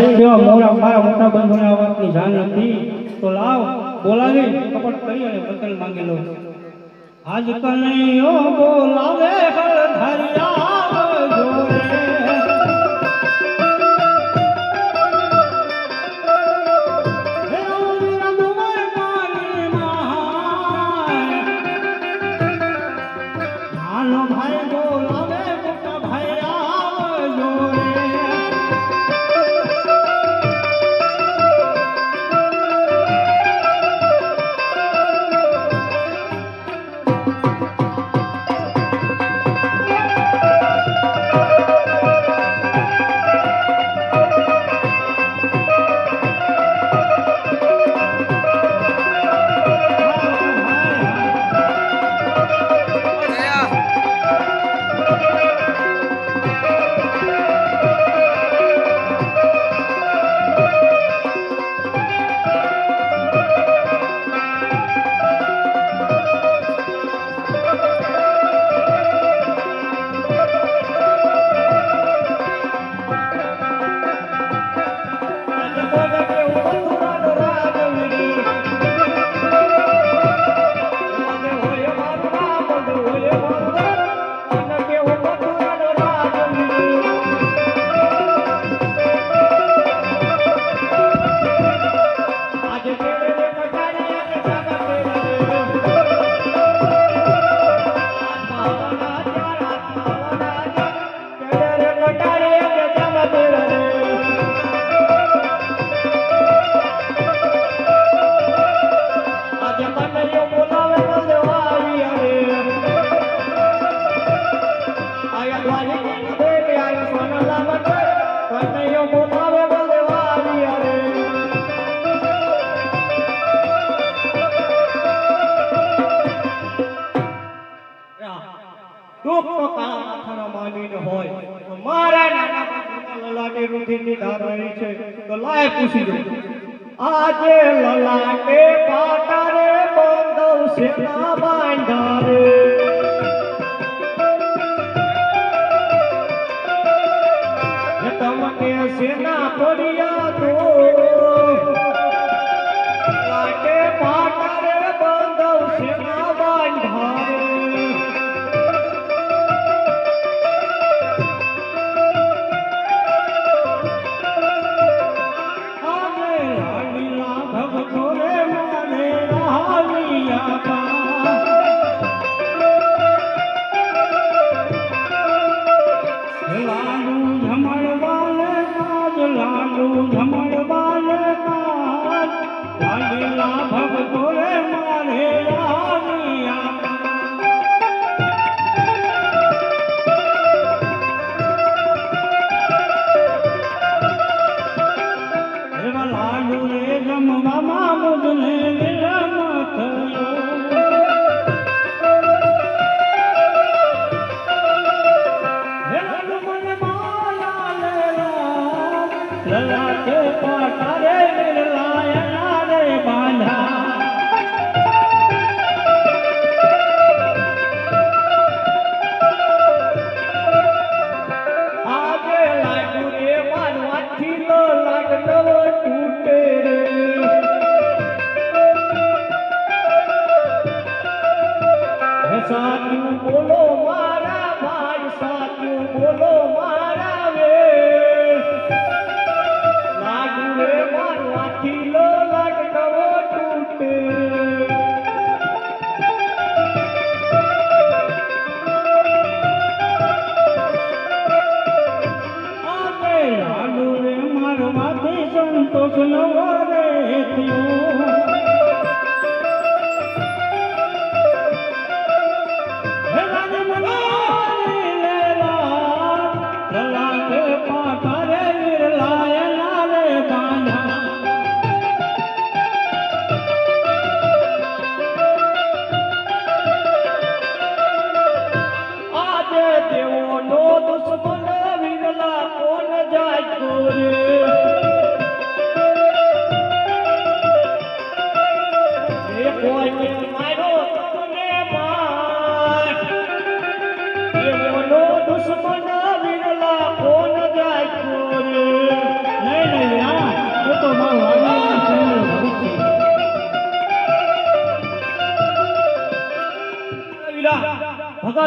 એવા નથી તો લાવ બોલાવે કપટ માંગેલો આજ કનૈયો બોલાવે હર ધરિયા પૂછી જો આજે લલાટે પાટા રે બંધવ સેના બાંધા રે તમને સેના પડ્યા તો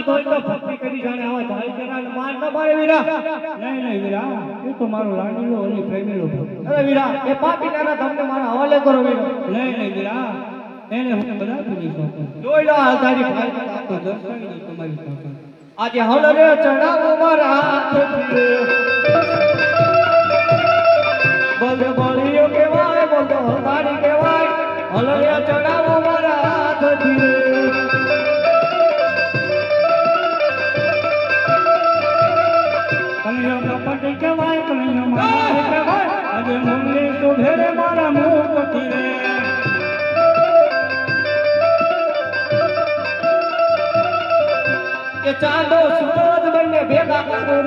કિસ્મત હોય તો ભક્તિ કરી જાણે આવા ધારી જરા માર ન મારે વીરા. નહીં નહીં વીરા એ તો મારો લાડીલો અને પ્રેમીલો ભક્ત. અરે વીરા એ પાપી નાના તમને મારા હવાલે કરો વીરા. નહીં નહીં વીરા એને હું બધા પૂરી શકું જોઈ લો હલધારી ભાઈ. તો દર્શાવી તમારી પાસે આજે ચડાવો મારા હાથથી. બોલે બોલે હલધારી કહેવાય હલરે ચડાવો મારા હાથ કનૈયો આજે મુરલી તો ઘેરે મારા મુખ રે કે ચાંદો સૂરજ બંને ભેગા કરો.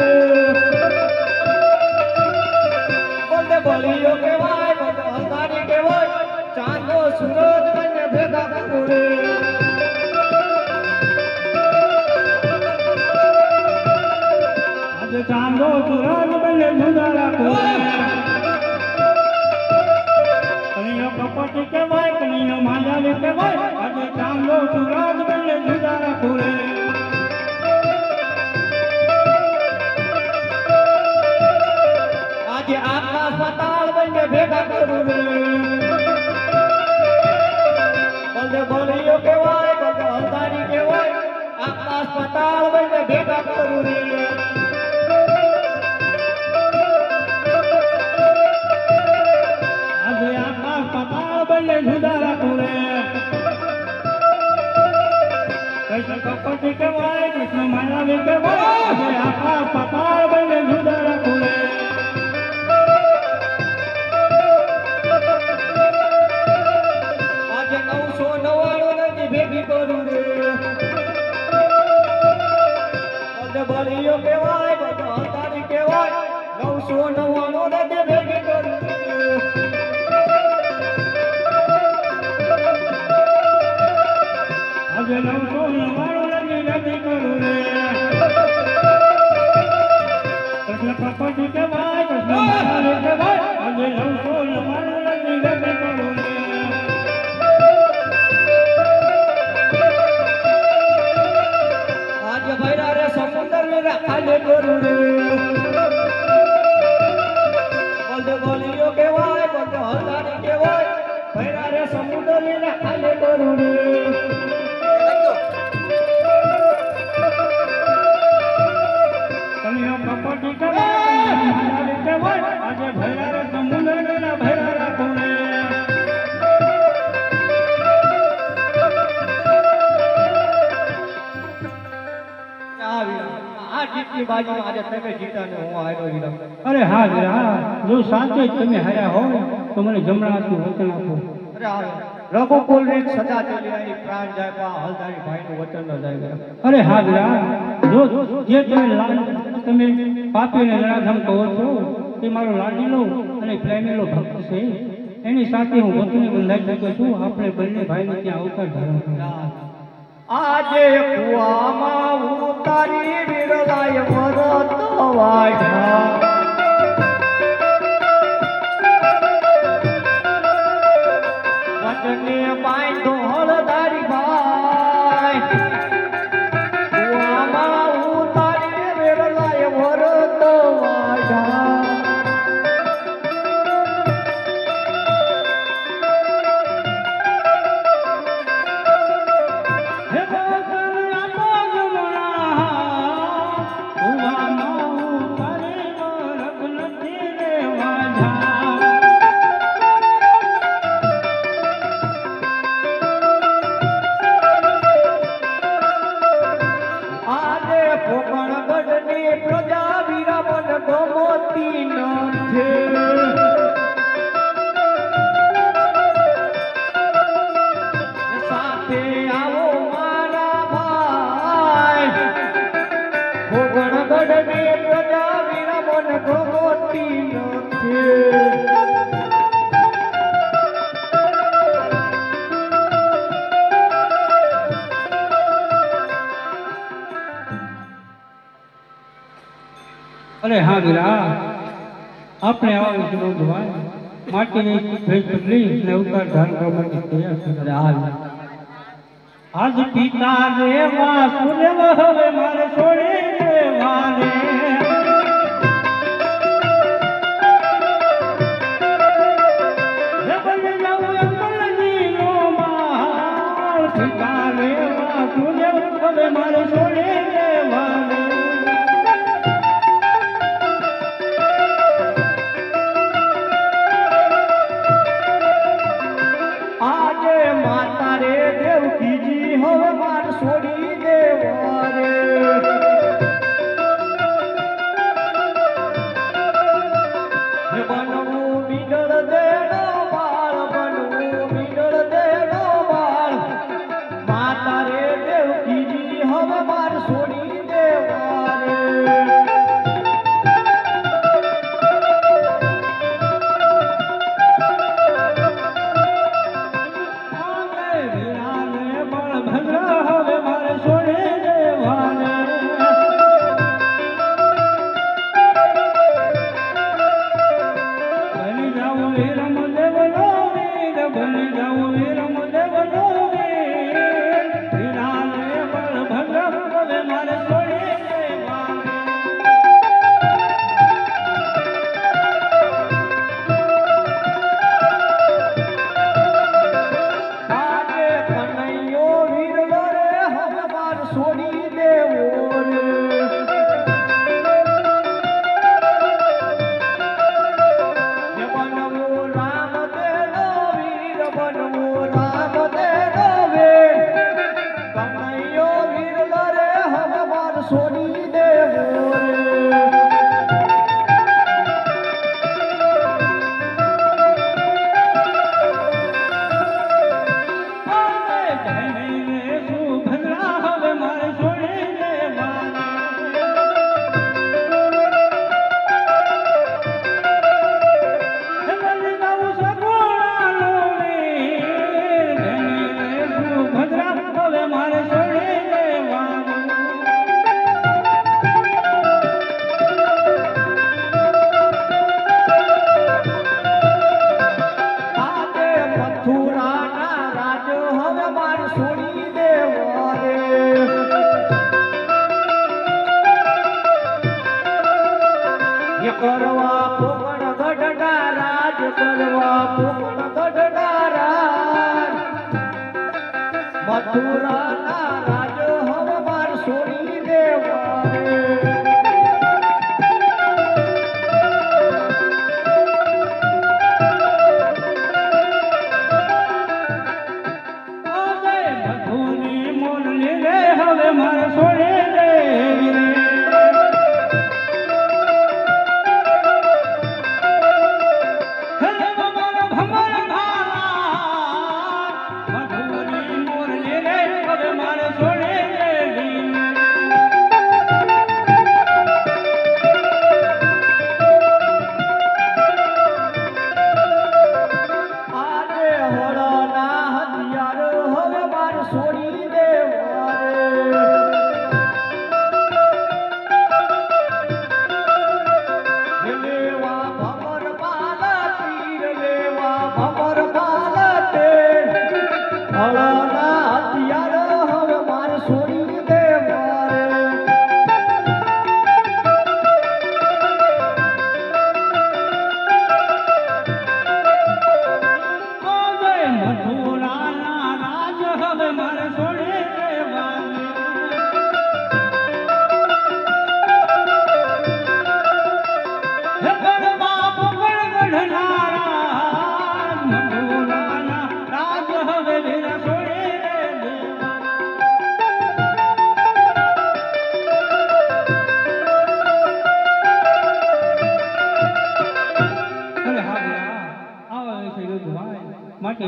બોલે બોલિયો કહેવાય બોલે હલધારી કહેવાય, ચાંદો સૂરજ બંને ભેગા કરો. ચાંદો સુરજ બને જુદા રાખો. કનૈયો કહેવાય કનૈયો માયાવી કહેવાય. આજે ચાંદો સુરાજ બને જુદારા પૂરે. આજે આકાશ પાતાળ બને ભેગા કરું રે. બલદે બોલિયો કહેવાય બલદે અંધારી કહેવાય આકાશ પાતાળ બને ભેગા કરું રે. બંને જુદા રાખો રે કૃષ્ણ કપટ કહેવાય કૃષ્ણ માયાવી કહેવાય આકાશ પાતાળ બંને જુદા રાખો રે આજે નવસો નવ્વાણું નથી ભેગી કરું રે બોલિયો કહેવાય બોલે હલધારી કહેવાય નવસો નવ્વાણું અરે હા વીરા જો સાચે તમે હાર્યા હો તો મને જમણા હાથનું વચન આપો. અરે આ રઘુકુલ રીત સદા ચાલી રહી પ્રાણ જાય પા હલધારી ભાઈનું વચન ન જાય વીરા અરે હા વીરા જો જે તમે તમે પાપીને લડાધમ કહો છો, તે મારો લાડીલો અને પ્રેમીલો ભક્ત છે. એની સાથે હું વતની બંધાઈ ચૂક્યો છું. આપણે બંને ભાઈને ત્યાં અવતાર ધારણ આજે કુવામાં ઉતારી વિરલાય વરત વાઢા અરે હા વીરા આપણે આવા વિચારો માટી માટીની ભેટ બદલી અને અવતાર ધારણ કરવા માટે તૈયાર થઈ હાલ આજ પિતા રે વાસુદેવ હવે મારે છોડી छोड़िए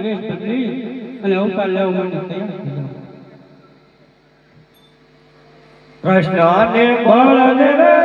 અને પકડી અને ઉપાડ લેવા માટે તૈયાર કૃષ્ણ ને બળ